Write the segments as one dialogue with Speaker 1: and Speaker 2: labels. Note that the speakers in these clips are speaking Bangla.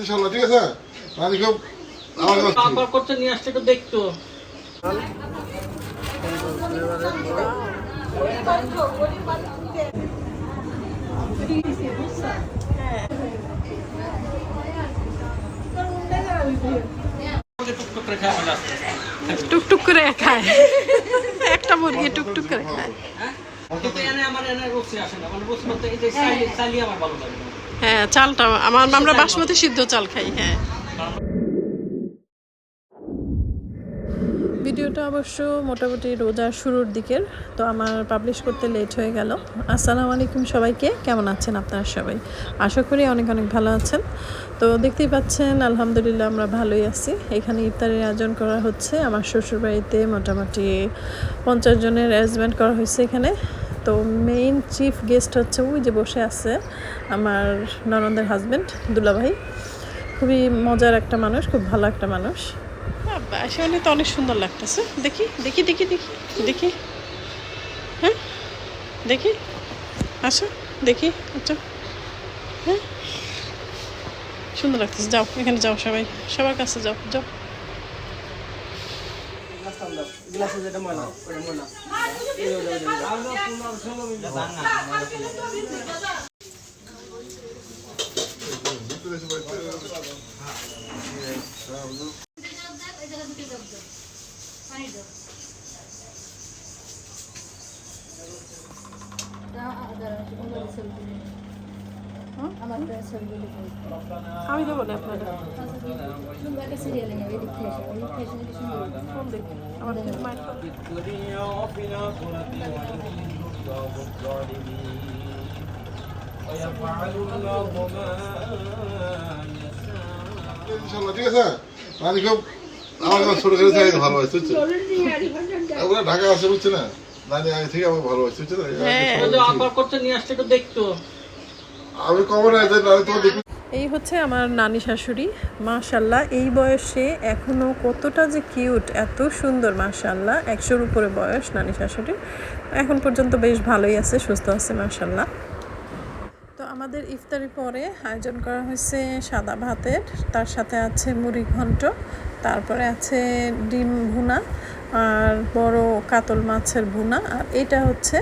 Speaker 1: ইনশাল্লাহ ঠিক আছে? আমি খুব আমার কাছে
Speaker 2: করতে নিয়ে আসছে একটু দেখতো। টুকটুক করে খায়।
Speaker 3: একটা মুরগি টুকটুক করে খায়।
Speaker 2: কিন্তু এনে আমার এনে রুচি আসে না। মানে রুচি বলতে এই যে চালি চালি আমার ভালো লাগে
Speaker 3: হ্যাঁ চালটা আমার আমরা বাসমতি সিদ্ধ চাল খাই হ্যাঁ। ভিডিওটা অবশ্য মোটামুটি রোজার শুরুর দিকের তো আমার পাবলিশ করতে লেট হয়ে গেল। আসসালামু আলাইকুম সবাইকে কেমন আছেন আপনারা সবাই? আশা করি অনেক অনেক ভালো আছেন। তো দেখতেই পাচ্ছেন আলহামদুলিল্লাহ আমরা ভালোই আছি। এখানে ইফতারের আয়োজন করা হচ্ছে। আমার শ্বশুরবাড়িতে মোটামুটি পঞ্চাশ জনের অ্যারেঞ্জমেন্ট করা হয়েছে এখানে। তো মেইন চিফ গেস্ট হচ্ছে ওই যে বসে আছে আমার ননদের হাজব্যান্ড দুলাভাই। খুবই মজার একটা মানুষ, খুব ভালো একটা মানুষ। আসলে তো অনেক সুন্দর লাগতেছে। দেখি দেখি দেখি দেখি দেখি। হ্যাঁ দেখি। আসো, দেখি আচ্ছা। হ্যাঁ সুন্দর লাগতেছে। যাও, এখানে যাও সবাই। সবার কাছে যাও যাও।
Speaker 4: আমার ছবিগুলো
Speaker 3: আমি দেবো না আপনারা
Speaker 4: সুন্দর একটা সিরিয়ালে
Speaker 3: আমার মায়ের ফোন।
Speaker 1: ইনশাল্লাহ ঠিক আছে? আমি খুব আমার কাছে ছোট করে ভালো হয়েছে বুঝছ ওরা ঢাকা আছে বুঝছ না নানি আগে থেকে আমাকে ভালো হয়েছে বুঝছ না?
Speaker 2: করতে নিয়ে আসছে একটু দেখতো।
Speaker 3: এই হচ্ছে আমার নানি শাশুড়ি মাশাল্লাহ এই বয়সে এখনও কতটা যে কিউট, এত সুন্দর মাশাল্লাহ একশোর উপরে বয়স নানি শাশুড়ি এখন পর্যন্ত বেশ ভালোই আছে, সুস্থ আছে মাশাল্লাহ তো আমাদের ইফতারি পরে আয়োজন করা হয়েছে সাদা ভাতের, তার সাথে আছে মুড়ি ঘন্ট, তারপরে আছে ডিম ভুনা, আর বড় কাতল মাছের ভুনা, আর এটা হচ্ছে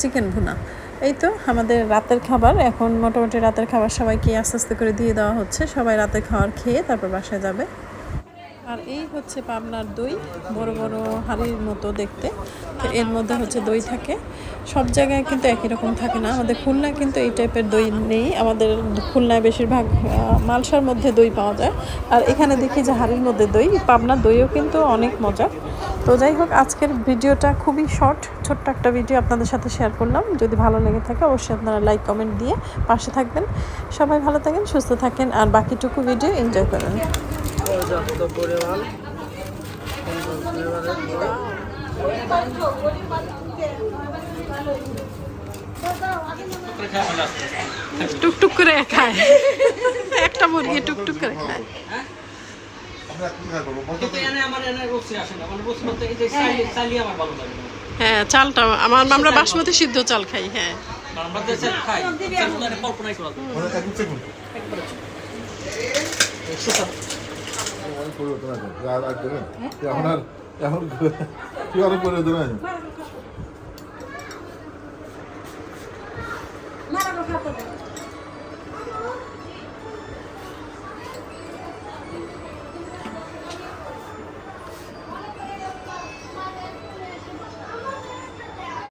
Speaker 3: চিকেন ভুনা। এই তো আমাদের রাতের খাবার। এখন মোটামুটি রাতের খাবার সবাইকে আস্তে আস্তে করে দিয়ে দেওয়া হচ্ছে। সবাই রাতের খাবার খেয়ে তারপর বাসায় যাবে। আর এই হচ্ছে পাবনার দই, বড় বড় হাড়ির মতো দেখতে। তো এর মধ্যে হচ্ছে দই থাকে। সব জায়গায় কিন্তু একই রকম থাকে না। আমাদের খুলনায় কিন্তু এই টাইপের দই নেই। আমাদের খুলনায় বেশিরভাগ মালসার মধ্যে দই পাওয়া যায়। আর এখানে দেখি যে হাড়ির মধ্যে দই। পাবনার দইও কিন্তু অনেক মজা তো যাই হোক, আজকের ভিডিওটা খুবই শর্ট ছোট্ট একটা ভিডিও আপনাদের সাথে শেয়ার করলাম। যদি ভালো লেগে থাকে, অবশ্যই আপনারা লাইক কমেন্ট দিয়ে পাশে থাকবেন। সবাই ভালো থাকেন, সুস্থ থাকেন, আর বাকিটুকু ভিডিও এনজয় করেন। টুকটুক করে খায়। একটা মুরগি টুকটুক করে খায়। হ্যাঁ চালটা আমার আমরা বাসমতি সিদ্ধ চাল খাই হ্যাঁ।
Speaker 1: মানে এখন কি অনেক
Speaker 4: মারা